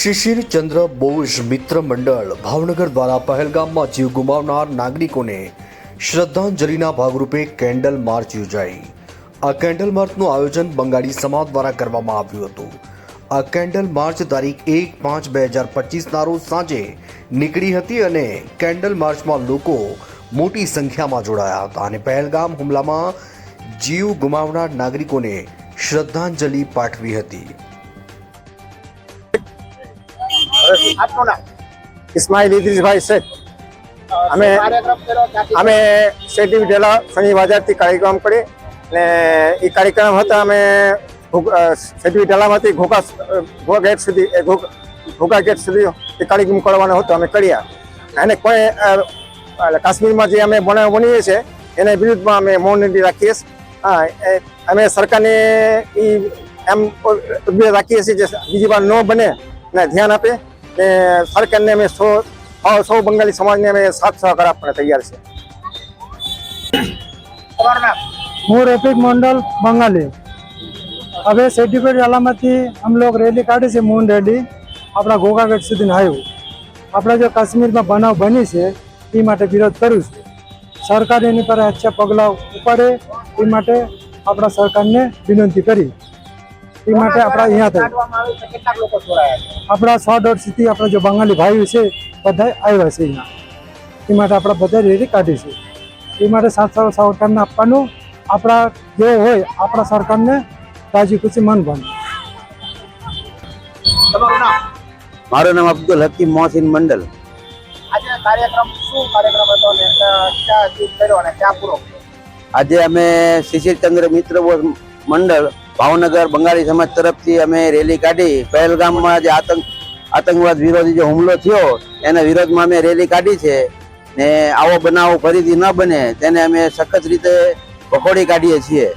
શિશિર ચંદ્ર બોઝ મિત્ર મંડળ ભાવનગર દ્વારા પહેલગામમાં જીવ ગુમાવનાર નાગરિકોને શ્રદ્ધાંજલિના ભાગરૂપે કેન્ડલ માર્ચ યોજાઈ. આ કેન્ડલ માર્ચનું આયોજન બંગાળી સમાજ દ્વારા કરવામાં આવ્યું હતું. આ કેન્ડલ માર્ચ તારીખ એક પાંચ બે હજાર પચીસના રોજ સાંજે નીકળી હતી અને કેન્ડલ માર્ચમાં લોકો મોટી સંખ્યામાં જોડાયા હતા અને પહેલગામ હુમલામાં જીવ ગુમાવનાર નાગરિકોને શ્રદ્ધાંજલિ પાઠવી હતી. આપનું નામ? ઇસ્માઇલ ઇદ્રીસભાઈ શેખ. અમે અમે શેઠી વિઠેલા શનિ બજારથી કાર્યક્રમ કરી ને એ કાર્યક્રમ હતા અમે શેઠી વિઠેલામાંથી ઘોઘા ઘોઘા ગેટ સુધી એ ઘોઘ- ગેટ સુધી એ કાર્યક્રમ કરવાનો હતો અમે કર્યા. અને કોઈ કાશ્મીરમાં જે અમે બનાવ બનીએ છીએ એના વિરુદ્ધમાં અમે મૌન રાખીએ છીએ. અમે સરકારને એ એમ રાખીએ છીએ જે બીજી વાર ન બને ને ધ્યાન આપે. ને સરકારને અમે સો સૌ બંગાળી સમાજને અમે સાથ સહકાર આપવાને તૈયાર છે. હું રેપિક મંડલ બંગાલી હવે સેટીપેટ વાલામાંથી અમે રેલી કાઢી છે મૂન રેલી. આપણા ગોગાગઢ સુધી આવ્યું આપણે જો કાશ્મીરમાં બનાવ બની છે એ માટે વિરોધ કર્યું છે. સરકાર એની પર હચ્યા પગલાં ઉપાડે એ માટે આપણા સરકારને વિનંતી કરી. એ માટે આપણા અહીંયા છે આપણા સો દોઢસીથી આપણા જે બંગાળી ભાઈઓ છે બધા આવ્યા છે અહીંયા. એ માટે આપણે બધા રેડી કાઢીશું એ માટે સાથ સરકારને આપવાનું આપણા જે હોય આપણા સરકારને રાજી ખુશી મન બન મારું નામ અબ્દુલ હકીમ મોહસિન મંડલ. આજે કાર્યક્રમ શું કાર્યક્રમ હતો અને અ, ક્યાં ચૂક કર્યો અને ક્યાં પૂરો આજે અમે શિશિરચંદ્ર મિત્ર મંડળ ભાવનગર બંગાળી સમાજ તરફથી અમે રેલી કાઢી પહેલગામમાં જે આતંક આતંકવાદ વિરોધી જે હુમલો થયો, એના વિરોધમાં અમે રેલી કાઢી છે ને આવો બનાવ ફરીથી ન બને તેને અમે સખત રીતે પકોડી કાઢીએ છીએ.